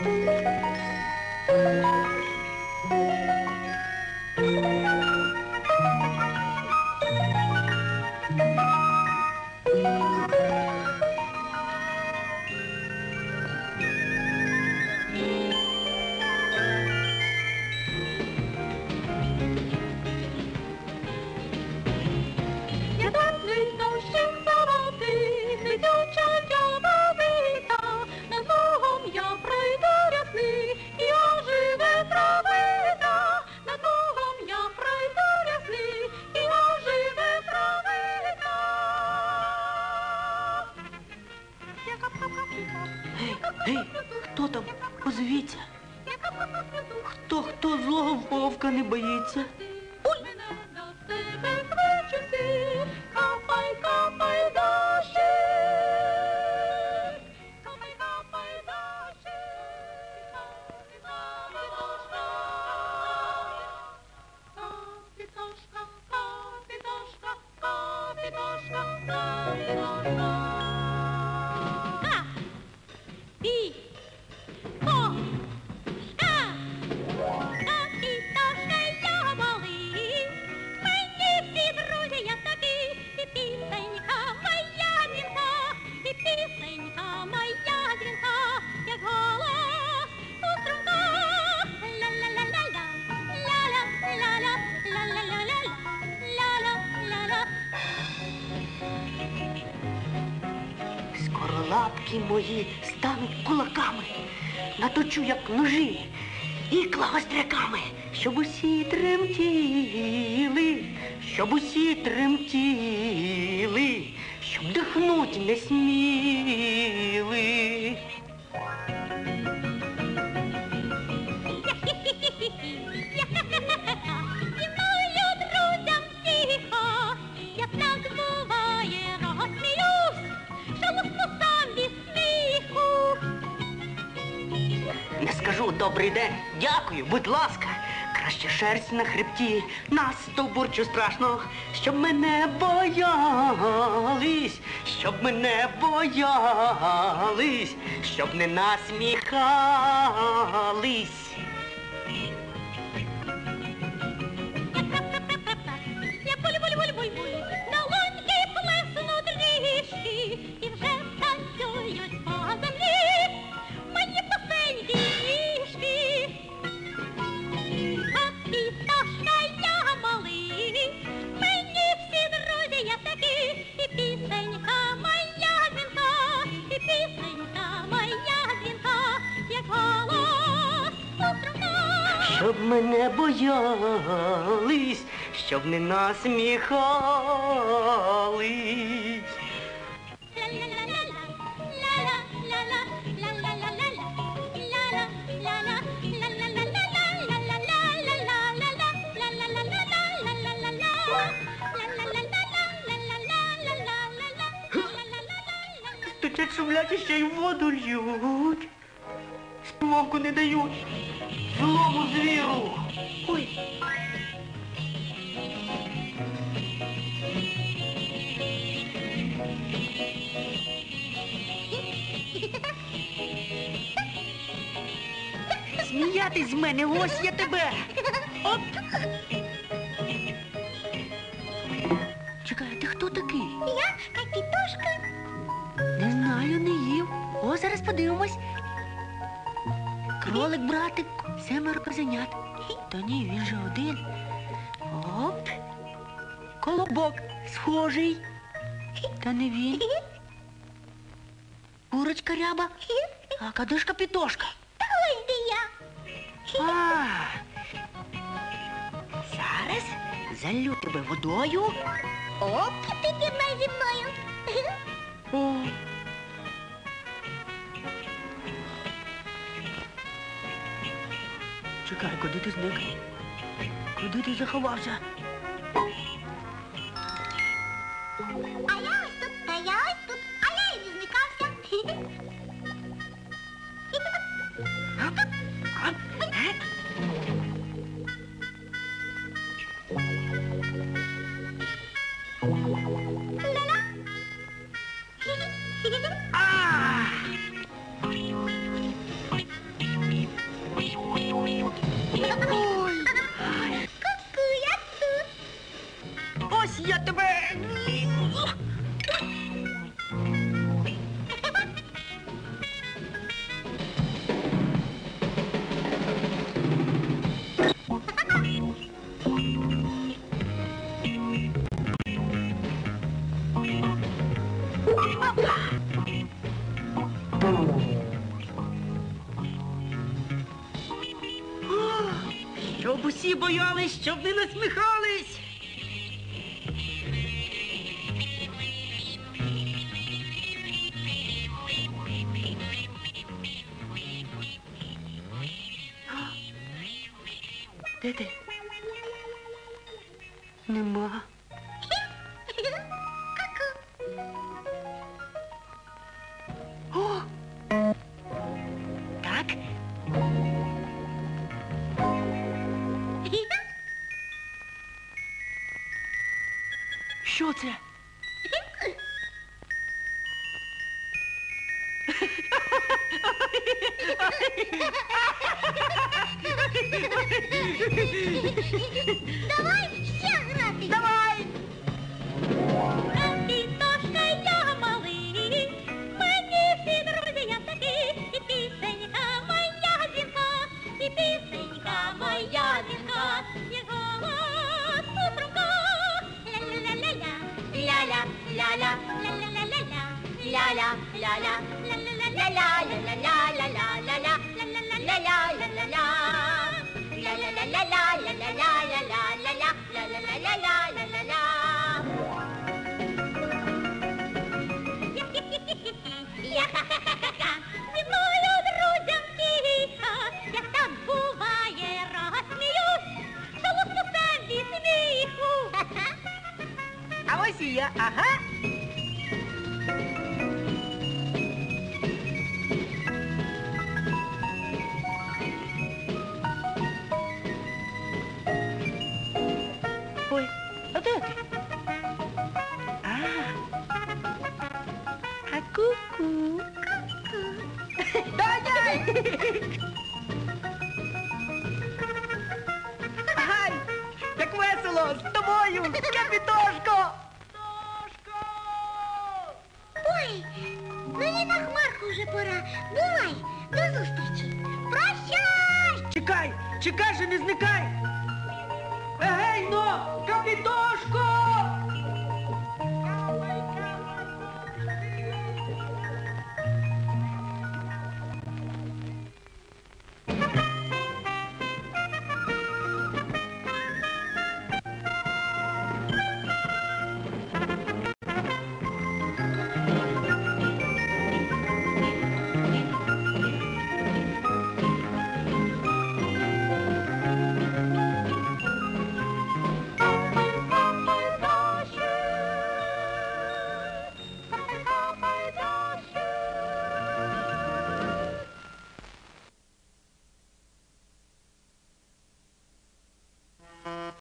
Música Хто хто злого вовка не боїться? Мене до себе Лапки мої стануть кулаками, наточу, як ножі, ікла гостряками, щоб усі тремтіли, щоб усі тремтіли, щоб дихнуть не сміли. Не скажу добрий день, дякую, будь ласка. Краще шерсть на хребті, на стовбурчу страшно, щоб мене боялись, щоб мене боялись, щоб не насміхались. Я буль-буль-буль-буль-буль, на Щоб мене боялись, щоб не насміхались. Стучать шумлять ще й воду льють. Співанку не дають. Злому звіру. Ой. Сміятись з мене, ось я тебе. Оп. Чекай, ти хто такий? Я капітошка. Не знаю, не їв. О, зараз подивимось. Кролик, братик, семеро козенят. Та ні, він же один. Оп. Колобок схожий. Та не він. Курочка ряба. А кадишка пітошка. Та ось де я. А. Зараз залю тебе водою. Оп. Ти зі мною. О. Чекай, куди ти зник? Куди ти заховався? А я Я тебе. Щоб усі боялись, щоб не насміхали. Де ти? Нема. О! Так. Що це? Давай ще грати. Давай! mi muore З тобою! Я бідошко! Ой, мені на хмарку вже пора. Бувай, до зустрічі. Прощай! Чекай, чекай же, не зникай! Егей, но, ну, капітошко!